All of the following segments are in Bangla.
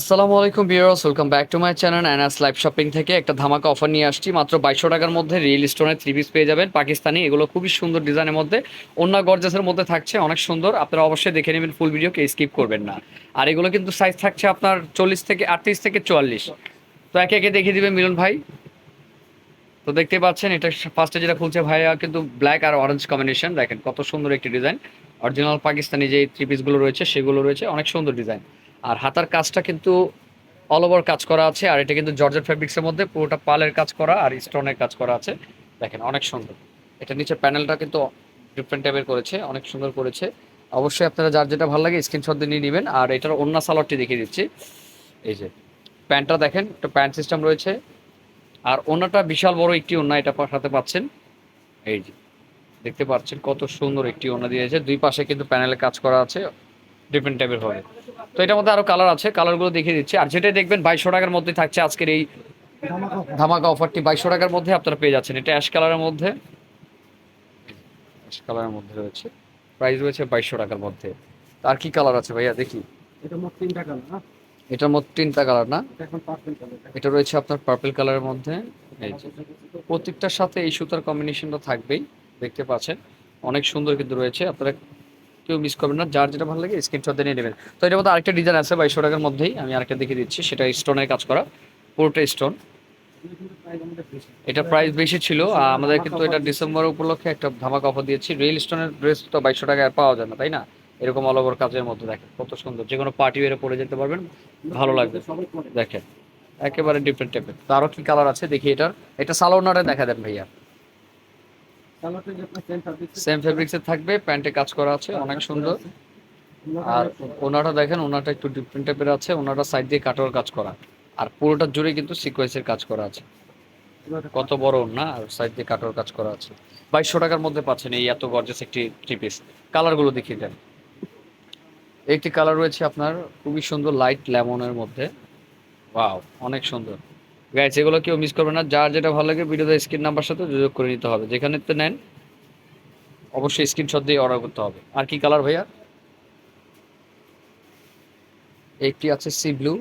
আসসালামু আলাইকুম viewers welcome back to my channel Anas live shopping থেকে একটা ধামাকা অফার নিয়ে আসছি। মাত্র বাইশশো টাকার মধ্যে রিয়েল স্টোনের থ্রি পিস পেয়ে যাবেন। পাকিস্তানি, এগুলো খুবই সুন্দর ডিজাইনের মধ্যে। অন্য গর্জাসের মধ্যে থাকছে, অনেক সুন্দর। আপনারা অবশ্যই দেখে নেবেন ফুল ভিডিওকে স্কিপ করবেন না। আর এগুলো কিন্তু সাইজ থাকছে আপনার চল্লিশ থেকে আটত্রিশ থেকে চুয়াল্লিশ। তো একে একে দেখিয়ে দিবেন মিলন ভাই। তো দেখতে পাচ্ছেন, এটা ফার্স্টে যেটা খুলছে ভাইয়া, কিন্তু ব্ল্যাক আর অরেঞ্জ কম্বিনেশন দেখেন কত সুন্দর একটি ডিজাইন অরিজিনাল পাকিস্তানি যে থ্রি পিসগুলো রয়েছে, সেগুলো রয়েছে। অনেক সুন্দর ডিজাইন আর হাতার কাজটা কিন্তু অল ওভার কাজ করা আছে, আর এটা কিন্তু জর্জেট ফ্যাব্রিক্সের মধ্যে পুরোটা পালের কাজ করা আর স্টোনের কাজ করা আছে। দেখেন, অনেক সুন্দর। এটা নিচে প্যানেলটা কিন্তু ডিফারেন্ট টাইপের করেছে, অনেক সুন্দর করেছে। অবশ্যই আপনারা যার যেটা ভালো লাগে স্ক্রিনশট দিয়ে নিয়ে নেবেন। আর এটার অন্য সালোয়ারটি দেখিয়ে দিচ্ছি। এই যে প্যান্টটা দেখেন, একটা প্যান্ট সিস্টেম রয়েছে। আর ওনাটা বিশাল বড় একটি ওনা এটা পাঠাতে পাচ্ছেন। এই যে, দেখতে পাচ্ছেন কত সুন্দর একটি ওনা দিয়েছে। দুই পাশে কিন্তু প্যানেলে কাজ করা আছে। ডিফারেন্ট টাইপের হবে। তো এটার মধ্যে আরও কালার আছে কালারগুলো দেখিয়ে দিচ্ছি। আর যেটাই দেখবেন বাইশশো টাকার মধ্যে থাকছে আজকের এই ধামাকা অফারটি বাইশশো টাকার মধ্যে আপনারা পেয়ে যাচ্ছেন। এটা অ্যাশ কালারের মধ্যে। অ্যাশ কালারের মধ্যে রয়েছে। প্রাইস রয়েছে বাইশশো টাকার মধ্যে। আর কি কালার আছে ভাইয়া দেখি। এটা মোট তিনটা কালার না? এটার মধ্যে তিনটা কালার না? এটা রয়েছে আপনার পার্পল কালারের মধ্যে। এই যে। প্রত্যেকটার সাথে এই সুতার কম্বিনেশনটা থাকবেই দেখতে পাচ্ছেন। অনেক সুন্দর কিন্তু রয়েছে। আপনারা কেউ মিস করবেন না। যার যেটা ভালো লাগে স্ক্রিনশট দিয়ে নিয়ে নেবেন। তো এটার মধ্যে আরেকটা ডিজাইন আছে, বাইশশো টাকার মধ্যেই। আমি আরেকটা দেখিয়ে দিচ্ছি। সেটা স্টোনের কাজ করা। পুরোটা স্টোন এটা প্রাইস বেশি ছিল। আমাদের কিন্তু এটা ডিসেম্বর উপলক্ষে একটা ধামাকা অফার দিয়েছি। রিয়েল স্টোনের ড্রেস তো বাইশশো টাকায় পাওয়া যায় না, তাই না? এরকম অল ওভার কাজের মধ্যে দেখেন, কত সুন্দর। যে কোনো পার্টি ওয়ারে পরে যেতে পারবেন। ভালো লাগবে। দেখেন, একেবারে ডিফারেন্ট টাইপের তো আরও কি কালার আছে? দেখি এটার। এটা সালোনারে দেখা দেন ভাইয়া। সেম ফেব্রিক্সে থাকবে প্যান্টে কাজ করা আছে, অনেক সুন্দর। আর ওনাটা দেখেন, ওনাটা একটু ডিফারেন্ট টাইপের আছে, ওনাটা সাইড দিয়ে কাটোয়ার কাজ করা। আর পুরোটা জুড়ে কিন্তু সিকোয়েন্সের কাজ করা আছে। কত বড় না, আর সাইড দিয়ে কাটোয়ার কাজ করা আছে। বাইশশো টাকার মধ্যে পাচ্ছেন এই এত গর্জেস একটি থ্রি পিস কালারগুলো দেখিয়ে দেন। একটি কালার রয়েছে আপনার, খুবই সুন্দর লাইট লেমনের মধ্যে। ওয়াও অনেক সুন্দর। গাইস এগুলো কেউ মিস করবে না। যার যেটা ভালো লাগে ভিডিওতে স্ক্রিন নাম্বার সাথে যোগাযোগ করে নিতে হবে। যেখানে তো নেন অবশ্যই স্ক্রিনশট দিয়ে অর্ডার করতে হবে। আর কি কালার ভাইয়া? একটি আছে সি ব্লু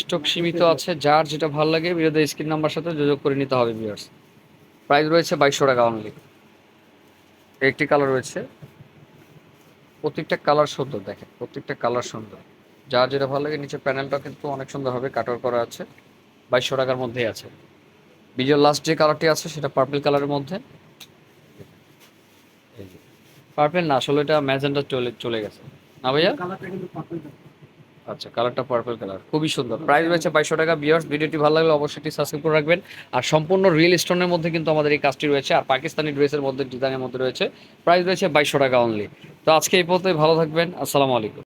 স্টক সীমিত আছে যার যেটা ভালো লাগে ভিডিওতে স্ক্রিন নাম্বার সাথে যোগাযোগ করে নিতে হবে ভিউয়ার্স প্রাইস রয়েছে বাইশশো টাকা অনলি একটি কালার রয়েছে। প্রত্যেকটা কালার সুন্দর দেখেন প্রত্যেকটা কালার সুন্দর। যার যেটা ভালো লাগে, নিচের প্যানেলটা কিন্তু অনেক সুন্দর হবে কাটার করা আছে। বাইশশো টাকার মধ্যেই আছে। ভিডিওর লাস্ট যে কালারটি আছে, সেটা পার্পল কালারের মধ্যে। পার্পল না, আসলে এটা ম্যাজেন্ডা চলে চলে গেছে। না ভাইয়া? আচ্ছা কালারটা পার্পল কালার খুবই সুন্দর। প্রাইস রয়েছে বাইশশো টাকা বিয়ার্স ভিডিওটি ভালো লাগলে অবশ্যই সাবস্ক্রাইব করে রাখবেন। আর সম্পূর্ণ রিয়েল স্টোনের মধ্যে কিন্তু আমাদের এই কাজটি রয়েছে, আর পাকিস্তানি ড্রেসের মধ্যে ডিজাইনের মধ্যে রয়েছে। প্রাইস রয়েছে বাইশশো টাকা অনলি তো আজকে এই পথে ভালো থাকবেন। আসসালামু আলাইকুম।